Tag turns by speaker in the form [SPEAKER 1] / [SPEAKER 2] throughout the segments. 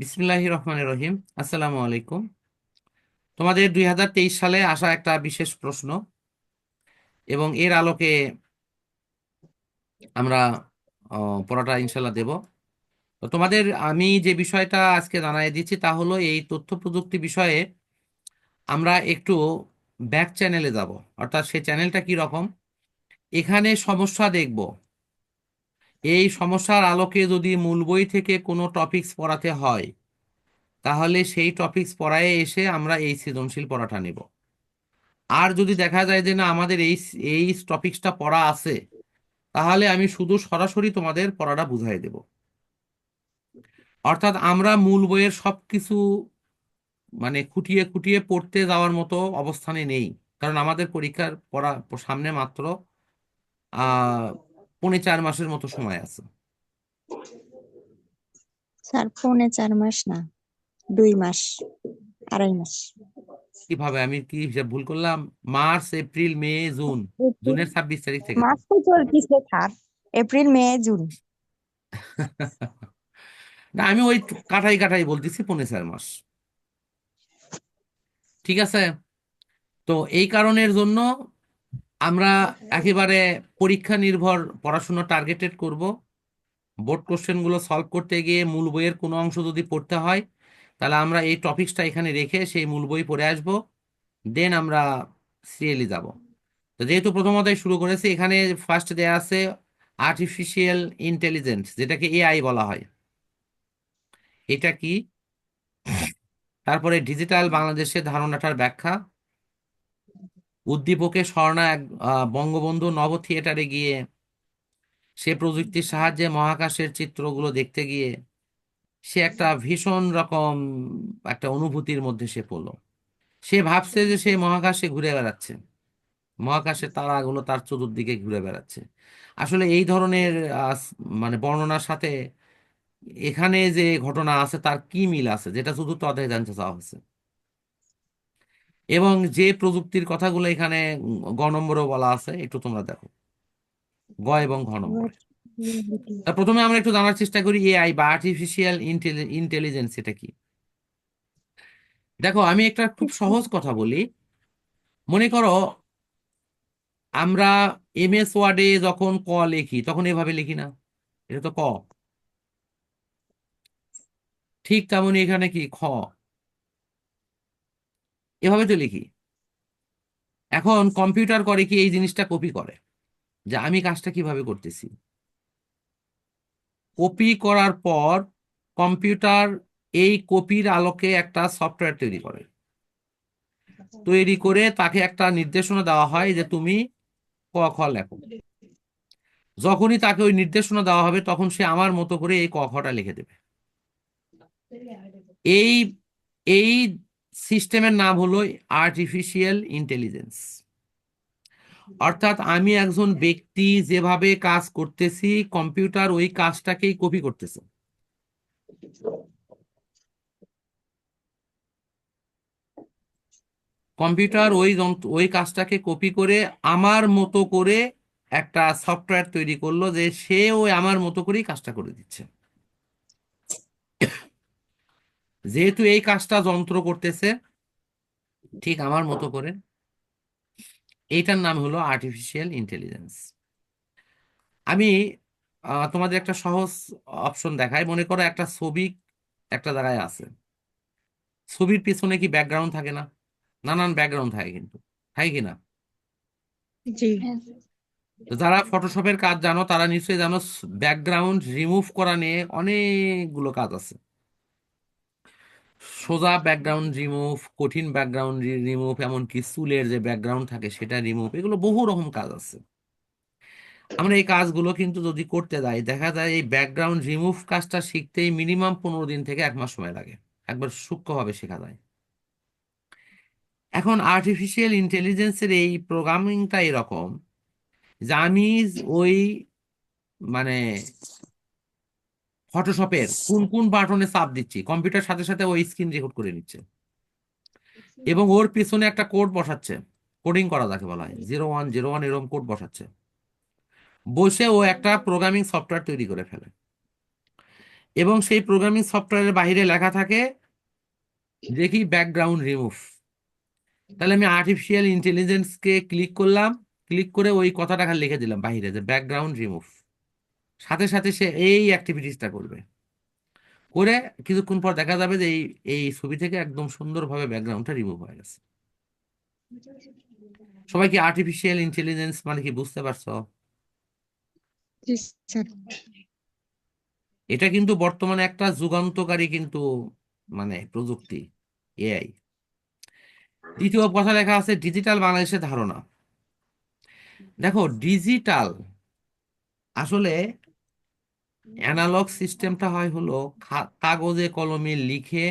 [SPEAKER 1] বিসমিল্লাহির রহমানির রহিম। আসসালামু আলাইকুম। তোমাদের দুই হাজার তেইশ সালে আসা একটা বিশেষ প্রশ্ন, এবং এর আলোকে আমরা পড়াটা ইনশাল্লাহ দেব। তো তোমাদের, আমি যে বিষয়টা আজকে জানাই দিচ্ছি তা হলো এই তথ্য প্রযুক্তি বিষয়ে আমরা একটু ব্যাক চ্যানেলে যাব। অর্থাৎ সেই চ্যানেলটা কি রকম? এখানে সমস্যা দেখব। এই সমস্যার আলোকে যদি মূল বই থেকে কোনো টপিকস পড়াতে হয় তাহলে সেই টপিকস পড়ায় এসে আমরা এই সৃজনশীল পড়াটা নেব। আর যদি দেখা যায় যে না, আমাদের এই এই টপিকসটা পড়া আছে, তাহলে আমি শুধু সরাসরি তোমাদের পড়াটা বুঝাই দেব। অর্থাৎ আমরা মূল বইয়ের সবকিছু মানে খুঁটিয়ে খুঁটিয়ে পড়তে যাওয়ার মতো অবস্থানে নেই। কারণ আমাদের পরীক্ষার পড়া সামনে মাত্র আহ পৌনে চার মাসের মতো সময় আছে।
[SPEAKER 2] স্যার, পৌনে চার মাস না। দুই মাস আড়াই মাস।
[SPEAKER 1] কীভাবে? আমি কি হিসাব ভুল করলাম? March April May June. জুনের ছাব্বিশ তারিখ থেকে।
[SPEAKER 2] তো চলতেছে স্যার এপ্রিল মে জুন।
[SPEAKER 1] না আমি ওই কাটাই কাটাই বলতেছি পনেরো চার মাস। ঠিক আছে? তো এই কারণের জন্য আমরা একেবারে পরীক্ষা নির্ভর পড়াশোনা টার্গেটেড করব। বোর্ড কোশ্চেনগুলো সলভ করতে গিয়ে মূল বইয়ের কোনো অংশ যদি পড়তে হয় তাহলে আমরা এই টপিকসটা এখানে রেখে সেই মূল বই পড়ে আসব। দেন আমরা সিরিয়ালি যাব। তো যেহেতু প্রথম অধ্যায় শুরু করেছি, এখানে ফার্স্ট দেয়া আছে আর্টিফিশিয়াল ইন্টেলিজেন্স যেটাকে এআই বলা হয়। এটা কি? তারপরে ডিজিটাল বাংলাদেশের ধারণাটার ব্যাখ্যা। উদ্দীপকে স্বর্ণা বঙ্গবন্ধু নব থিয়েটারে গিয়ে সে প্রযুক্তির সাহায্যে মহাকাশের চিত্রগুলো দেখতে গিয়ে সে একটা ভীষণ রকম একটা অনুভূতির মধ্যে সে পড়ল। সে ভাবছে যে সে মহাকাশে ঘুরে বেড়াচ্ছে। মহাকাশের তারাগুলো তার চতুর্দিকে ঘুরে বেড়াচ্ছে। আসলে এই ধরনের মানে বর্ণনার সাথে এখানে যে ঘটনা আছে তার কি মিল আছে? যেটা শুধু তদে জানতে চাওয়া হয়েছে। এবং যে প্রযুক্তির কথাগুলো এখানে গ নম্বরেও বলা আছে, একটু তোমরা দেখো। গ এবং ঘ নম্বরে প্রথমে আমরা একটু জানার চেষ্টা করি, এআই বা আর্টিফিশিয়াল ইন্টেলিজেন্স এটা কি? দেখো, আমি একটা খুব সহজ কথা বলি। মনে করো, আমরা এম এস ওয়ার্ডে যখন ক লিখি, তখন এভাবে লিখি না। এটা তো ক। ঠিক তেমনি এখানে কি? খ। এভাবে তো লিখি। এখন কম্পিউটার করে কি এই জিনিসটা কপি করে? যে আমি কাজটা কীভাবে করতেছি? কপি করার পর কম্পিউটার এই কপির আলোকে একটা সফটওয়্যার তৈরি করে। তৈরি করে তাকে একটা নির্দেশনা দেওয়া হয় যে তুমি ক, খ লেখো। যখনই তাকে ওই নির্দেশনা দেওয়া হবে তখন সে আমার মতো করে এই ক, খটা লিখে দেবে। এই এই সিস্টেমের নাম হলো আর্টিফিশিয়াল ইন্টেলিজেন্স অর্থাৎ আমি একজন ব্যক্তি যেভাবে কাজ করতেছি, কম্পিউটার ওই কাজটাকেই কপি করতেছে। কম্পিউটার ওই ওই কাজটাকে কপি করে আমার মতো করে একটা সফটওয়্যার তৈরি করল যে সে ওই আমার মতো করেই কাজটা করে দিচ্ছে। যেহেতু এই কাজটা যন্ত্র করতেছে, ঠিক আমার মতো করে। এইটার নাম হলো আর্টিফিশিয়াল ইন্টেলিজেন্স আমি তোমাদের একটা সহজ অপশন দেখাই। মনে করো একটা ছবি একটা জায়গায় আছে। ছবির পিছনে কি ব্যাকগ্রাউন্ড থাকে না? নানান ব্যাকগ্রাউন্ড থাকে কিন্তু। থাকে কি না? যারা ফটোশপের কাজ জানো তারা নিশ্চয়ই জানো ব্যাকগ্রাউন্ড রিমুভ করা নিয়ে অনেকগুলো কাজ আছে। সোজা ব্যাকগ্রাউন্ড রিমুভ কঠিন ব্যাকগ্রাউন্ড রিমুভ এমনকি চুলের যে ব্যাকগ্রাউন্ড থাকে সেটা রিমুভ এগুলো বহু রকম কাজ আছে। আমরা এই কাজগুলো কিন্তু যদি করতে যাই, দেখা যায় এই ব্যাকগ্রাউন্ড রিমুভ কাজটা শিখতেই মিনিমাম পনেরো দিন থেকে এক মাস সময় লাগে। একবার সূক্ষ্মভাবে শেখা যায়। এখন আর্টিফিশিয়াল ইন্টেলিজেন্সের এই প্রোগ্রামিংটা এরকম যে আমি ওই মানে ফটোশপের কোন কোন বাটনে চাপ দিচ্ছি? কম্পিউটার সাথে সাথে ওই স্ক্রিন রেকর্ড করে নিচ্ছে। এবং ওর পিছনে একটা কোড বসাচ্ছে। কোডিং করা যাকে বলা হয়। জিরো ওয়ান জিরো ওয়ান এরকম কোড বসাচ্ছে। বসে ও একটা প্রোগ্রামিং সফটওয়্যার তৈরি করে ফেলে। এবং সেই প্রোগ্রামিং সফটওয়্যারের বাইরে লেখা থাকে দেখি ব্যাকগ্রাউন্ড রিমুভ তাহলে আমি আর্টিফিশিয়াল ইন্টেলিজেন্সকে ক্লিক করলাম। ক্লিক করে ওই কথাটা লিখে দিলাম বাইরে যে ব্যাকগ্রাউন্ড রিমুভ সাথে সাথে সে এই অ্যাক্টিভিটিসটা করবে। করে কিছুক্ষণ পর দেখা যাবে যে এই এই ছবি থেকে একদম সুন্দরভাবে ব্যাকগ্রাউন্ডটা রিমুভ হয়ে গেছে। সবাই কি আর্টিফিশিয়াল ইন্টেলিজেন্স মানে কি বুঝতে পারছ? এটা কিন্তু বর্তমানে একটা যুগান্তকারী কিন্তু মানে প্রযুক্তি এআই দ্বিতীয় কথা লেখা আছে ডিজিটাল বাংলাদেশের ধারণা। দেখো ডিজিটাল আসলে অ্যানালগ সিস্টেমটা হয় হলো কাগজে কলমে লিখে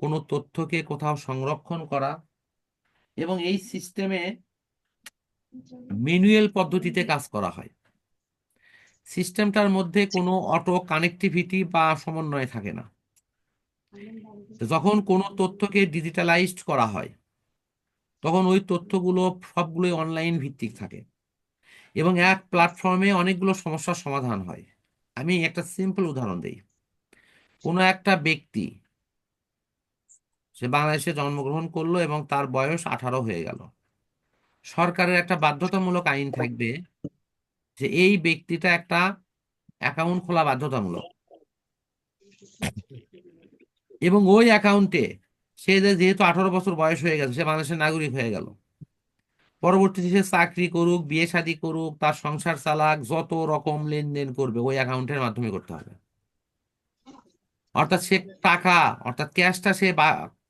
[SPEAKER 1] কোনো তথ্যকে কোথাও সংরক্ষণ করা এবং এই সিস্টেমে ম্যানুয়াল পদ্ধতিতে কাজ করা হয়। সিস্টেমটার মধ্যে কোনো অটো কানেক্টিভিটি বা সমন্বয় থাকে না। যখন কোনো তথ্যকে ডিজিটালাইজড করা হয়, তখন ওই তথ্যগুলো সবগুলোই অনলাইন ভিত্তিক থাকে এবং এক প্ল্যাটফর্মে অনেকগুলো সমস্যার সমাধান হয়। আমি একটা সিম্পল উদাহরণ দিই। কোনো একটা ব্যক্তি সে বাংলাদেশে জন্মগ্রহণ করল এবং তার বয়স আঠারো হয়ে গেল। সরকারের একটা বাধ্যতামূলক আইন থাকবে যে এই ব্যক্তিটা একটা অ্যাকাউন্ট খোলা বাধ্যতামূলক। এবং ওই অ্যাকাউন্টে সে যেহেতু আঠারো বছর বয়স হয়ে গেছে, সে বাংলাদেশের নাগরিক হয়ে গেল। পরবর্তীতে চাকরি করুক, বিয়ে শাদী করুক, তার সংসার চালাক, যত রকম লেনদেন করবে, ওই অ্যাকাউন্টের মাধ্যমে করতে হবে। অর্থাৎ সে টাকা, অর্থাৎ ক্যাশটা সে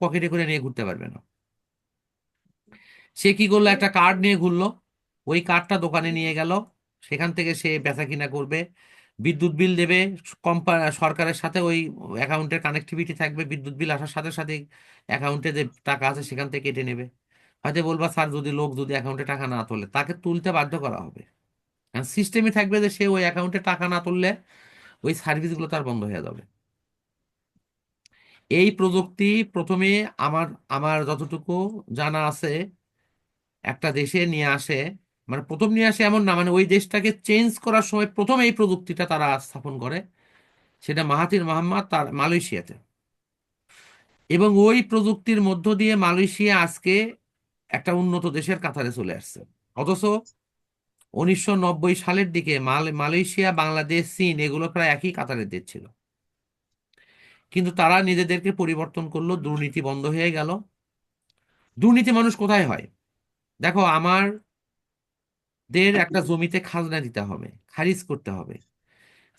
[SPEAKER 1] পকেটে করে নিয়ে ঘুরতে পারবে না। সে কি করল? একটা কার্ড নিয়ে ঘুরলো। ওই কার্ডটা দোকানে নিয়ে গেল। সেখান থেকে সে বেচা কিনা করবে। বিদ্যুৎ বিল দেবে। কোম্পানি সরকারের সাথে ওই অ্যাকাউন্টের কানেক্টিভিটি থাকবে। বিদ্যুৎ বিল আসার সাথে সাথে অ্যাকাউন্টে যে টাকা আছে, সেখান থেকে কেটে নেবে। হয়তো বলবা, স্যার, যদি লোক যদি অ্যাকাউন্টে টাকা না তোলে, তাকে তুলতে বাধ্য করা হবে। কারণ সিস্টেমই থাকবে যে সে ওই অ্যাকাউন্টে টাকা না তুললে ওই সার্ভিসগুলো তার বন্ধ হয়ে যাবে। এই প্রযুক্তি প্রথমে আমার আমার যতটুকু জানা আছে, একটা দেশে নিয়ে আসে মানে প্রথম নিয়ে আসে এমন না মানে ওই দেশটাকে চেঞ্জ করার সময় প্রথম এই প্রযুক্তিটা তারা স্থাপন করে, সেটা মাহাতির মোহাম্মদ তার মালয়েশিয়াতে। এবং ওই প্রযুক্তির মধ্য দিয়ে মালয়েশিয়া আজকে একটা উন্নত দেশের কাতারে চলে আসছে। অথচ উনিশশো নব্বই সালের দিকে মাল, মালয়েশিয়া, বাংলাদেশ, চীন এগুলো প্রায় একই কাতারের দেশ ছিল। কিন্তু তারা নিজেদেরকে পরিবর্তন করল, দুর্নীতি বন্ধ হয়ে গেল। দুর্নীতি মানুষ কোথায় হয়? দেখো আমার দের একটা জমিতে খাজনা দিতে হবে, খারিজ করতে হবে।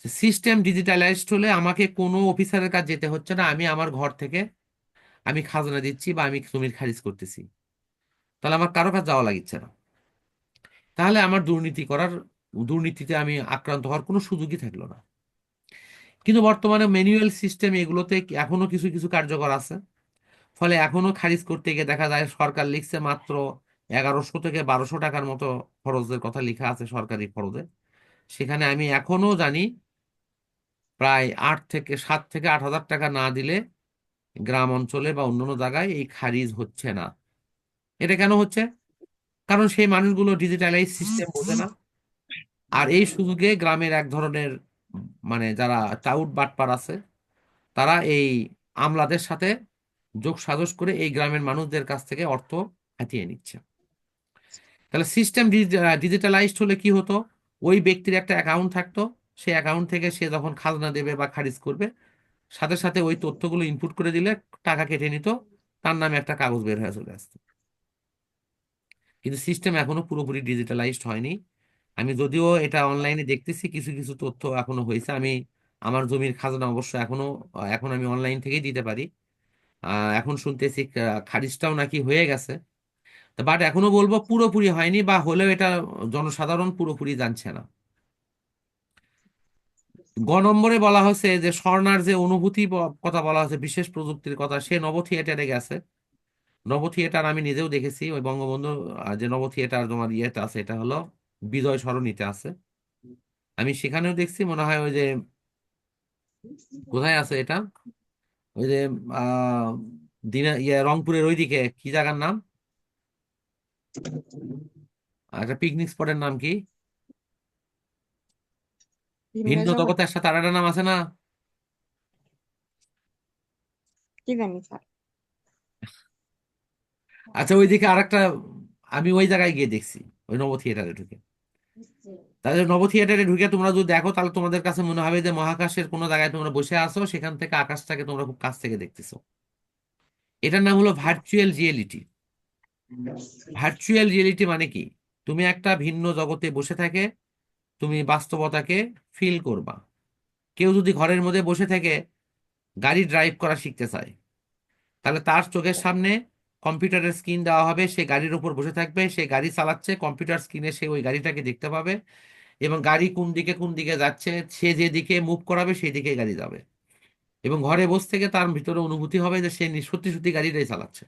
[SPEAKER 1] সিস্টেম ডিজিটালাইজড হলে আমাকে কোনো অফিসারের কাছে যেতে হচ্ছে না, আমি আমার ঘর থেকে আমি খাজনা দিচ্ছি বা আমি জমির খারিজ করতেছি। তাহলে আমার কারও কাছে যাওয়া লাগিচ্ছে না। তাহলে আমার দুর্নীতি করার, দুর্নীতিতে আমি আক্রান্ত হওয়ার কোনো সুযোগই থাকল না। কিন্তু বর্তমানে ম্যানুয়াল সিস্টেম এগুলোতে এখনও কিছু কিছু কার্যকর আছে। ফলে এখনও খারিজ করতে গিয়ে দেখা যায় সরকার লিখছে মাত্র এগারোশো থেকে বারোশো টাকার মতো খরচের কথা লেখা আছে সরকারি খরচে সেখানে আমি এখনও জানি প্রায় আট থেকে, সাত থেকে আট হাজার টাকা না দিলে গ্রাম অঞ্চলে বা অন্যান্য জায়গায় এই খারিজ হচ্ছে না। এটা কেন হচ্ছে? কারণ সেই মানুষগুলো ডিজিটালাইজ সিস্টেম বোঝে না। আর এই সুযোগে গ্রামের এক ধরনের মানে যারা টাউট বাটপার আছে, তারা এই আমলাদের সাথে যোগ সাজস করে এই গ্রামের মানুষদের কাছ থেকে অর্থ হাতিয়ে নিচ্ছে। তাহলে সিস্টেম ডিজিটালাইজড হলে কি হতো? ওই ব্যক্তির একটা অ্যাকাউন্ট থাকতো। সেই অ্যাকাউন্ট থেকে সে যখন খাজনা দেবে বা খারিজ করবে, সাথে সাথে ওই তথ্যগুলো ইনপুট করে দিলে টাকা কেটে নিত, তার নামে একটা কাগজ বের হয়ে চলে আসতো। কিন্তু সিস্টেম এখনও পুরোপুরি ডিজিটালাইজড হয়নি। আমি যদিও এটা অনলাইনে দেখতেছি, কিছু কিছু তথ্য এখনও হয়েছে। আমি, আমার জমির খাজনা অবশ্য এখনও, এখন আমি অনলাইন থেকেই দিতে পারি। এখন শুনতেছি খারিজটাও নাকি হয়ে গেছে। বাট এখনও বলব পুরোপুরি হয়নি বা হলেও এটা জনসাধারণ পুরোপুরি জানছে না। গ নম্বরে বলা হয়েছে যে স্বর্ণার যে অনুভূতি কথা বলা হয়েছে, বিশেষ প্রযুক্তির কথা, সে নব থিয়েটারে গেছে। নব থিয়েটার আমি নিজেও দেখেছি ওই বঙ্গবন্ধু যে নব থিয়েটার তোমার ইয়েতে আছে এটা হলো বিজয় সরণিতে আছে। আমি সেখানেও দেখছি মনে হয় ওই যে কোথায় আছে এটা? ওই যে আহ দিনা ইয়ে রংপুরের ওইদিকে কি জায়গার নাম? একটা পিকনিক স্পটের নাম কি? ভিন্ন জগতের সাথে আর একটা নাম আছে না?
[SPEAKER 2] কি জানি স্যার
[SPEAKER 1] আচ্ছা ওইদিকে আরেকটা আমি ওই জায়গায় গিয়ে দেখছি ওই নব থিয়েটারে ঢুকে। তাহলে নব থিয়েটারে ঢুকে তোমরা যদি দেখো তাহলে তোমাদের কাছে মনে হবে যে মহাকাশের কোনো জায়গায় তোমরা বসে আছো সেখান থেকে আকাশটাকে তোমরা খুব কাছ থেকে দেখতেছো। এটার নাম হলো ভার্চুয়াল রিয়েলিটি ভার্চুয়াল রিয়েলিটি মানে কি? তুমি একটা ভিন্ন জগতে বসে থাকে তুমি বাস্তবতাকে ফিল করবা। কেউ যদি ঘরের মধ্যে বসে থেকে গাড়ি ড্রাইভ করা শিখতে চায় তাহলে তার চোখের সামনে কম্পিউটারের স্ক্রিন দেওয়া হবে, সে গাড়ির উপর বসে থাকবে, সে গাড়ি চালাচ্ছে, কম্পিউটার স্ক্রিনে সে ওই গাড়িটাকে দেখতে পাবে এবং গাড়ি কোন দিকে কোন দিকে যাচ্ছে, সে যে দিকে মুভ করাবে, সেই দিকে গাড়ি যাবে। এবং ঘরে বসে থেকে তার ভিতরে অনুভূতি হবে যে সে সত্যি সত্যি গাড়িটাই চালাচ্ছে।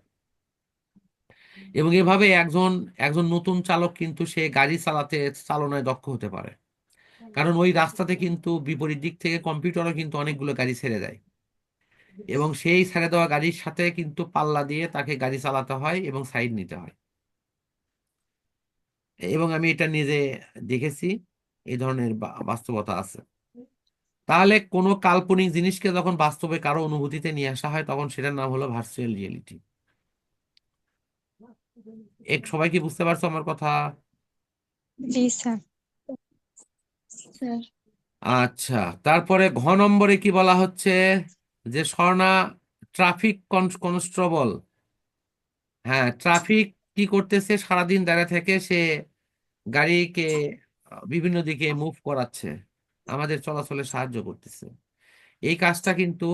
[SPEAKER 1] এবং এভাবে একজন একজন নতুন চালক কিন্তু সে গাড়ি চালাতে, চালনায় দক্ষ হতে পারে। কারণ ওই রাস্তাতে কিন্তু বিপরীত দিক থেকে কম্পিউটারও কিন্তু অনেকগুলো গাড়ি ছেড়ে দেয়। এবং সেই ছেড়ে দেওয়া গাড়ির সাথে কিন্তু পাল্লা দিয়ে তাকে গাড়ি চালাতে হয় এবং সাইড নিতে হয়। এবং আমি এটা নিজে দেখেছি এই ধরনের বাস্তবতা আছে। তাহলে কোনো কাল্পনিক জিনিসকে যখন বাস্তবে কারও অনুভূতিতে নিয়ে আসা হয় তখন সেটার নাম হলো ভার্চুয়াল রিয়েলিটি এক সবাই কি বুঝতে পারছ আমার কথা?
[SPEAKER 2] জি স্যার। স্যার।
[SPEAKER 1] আচ্ছা তারপরে ঘ নম্বরে কি বলা হচ্ছে? যে স্বর্ণা ট্রাফিক কনস্টেবল হ্যাঁ ট্রাফিক কি করতেছে? সারাদিন দাঁড়িয়ে থেকে সে গাড়িকে, বিভিন্ন দিকে মুভ করাচ্ছে। আমাদের চলাচলে সাহায্য করতেছে। এই কাজটা কিন্তু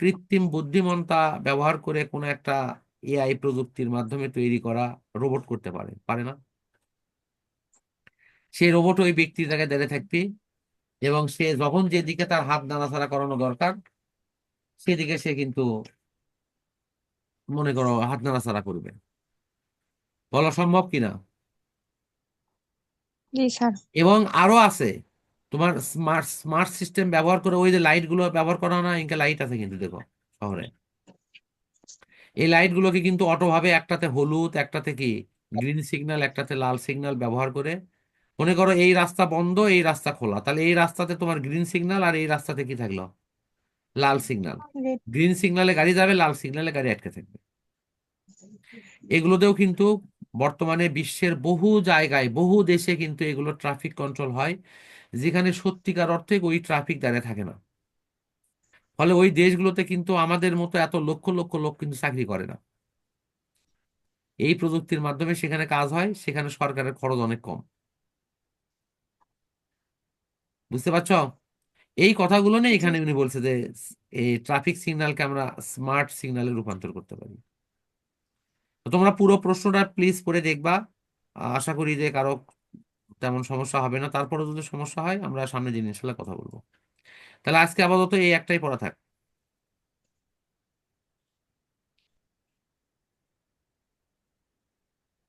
[SPEAKER 1] কৃত্রিম বুদ্ধিমত্তা ব্যবহার করে কোনো একটা এআই প্রযুক্তির মাধ্যমে তৈরি করা রোবট করতে পারে। পারে না? সেই রোবট ওই ব্যক্তির জায়গায় দাঁড়িয়ে থাকবে এবং সে যখন যেদিকে তার হাত নাড়াচাড়া করানো দরকার সেদিকে সে কিন্তু মনে করো হাত নাড়াচাড়া করবে। বলা সম্ভব কিনা?
[SPEAKER 2] জি স্যার।
[SPEAKER 1] এবং আরও আছে তোমার স্মার্ট স্মার্ট সিস্টেম ব্যবহার করে ওই যে লাইটগুলো ব্যবহার করা না ইনকা লাইট আছে কিন্তু দেখো শহরে। এই লাইট গুলোকে কিন্তু অটো ভাবে একটাতে হলুদ একটাতে কি গ্রিন সিগন্যাল একটাতে লাল সিগন্যাল ব্যবহার করে মনে করো এই রাস্তা বন্ধ এই রাস্তা খোলা। তাহলে এই রাস্তাতে তোমার গ্রিন সিগন্যাল আর এই রাস্তাতে কি থাকল? লাল সিগনাল গ্রিন সিগনালে গাড়ি যাবে লাল সিগনালে গাড়ি আটকে থাকবে। এগুলোতেও কিন্তু বর্তমানে বিশ্বের বহু জায়গায় বহু দেশে কিন্তু এগুলো ট্রাফিক কন্ট্রোল হয়। যেখানে সত্যিকার অর্থে ওই ট্রাফিক দাঁড়িয়ে থাকে না। ফলে ওই দেশগুলোতে কিন্তু আমাদের মতো এত লক্ষ লক্ষ লোক কিন্তু চাকরি করে না। এই প্রযুক্তির মাধ্যমে সেখানে কাজ হয় সেখানে সরকারের খরচ অনেক কম। বুঝতে পারছ? এই কথাগুলো নিয়ে এখানে উনি বলছে যে এই ট্রাফিক সিগন্যালকে আমরা স্মার্ট সিগন্যালে রূপান্তর করতে পারি। তো তোমরা পুরো প্রশ্নটা প্লিজ পড়ে দেখবা। আশা করি যে কারও তেমন সমস্যা হবে না। তারপরে যদি সমস্যা হয় আমরা সামনে দিন ইনশাল্লাহ কথা বলব। তাহলে আজকে আপাতত এই একটাই পড়া থাক।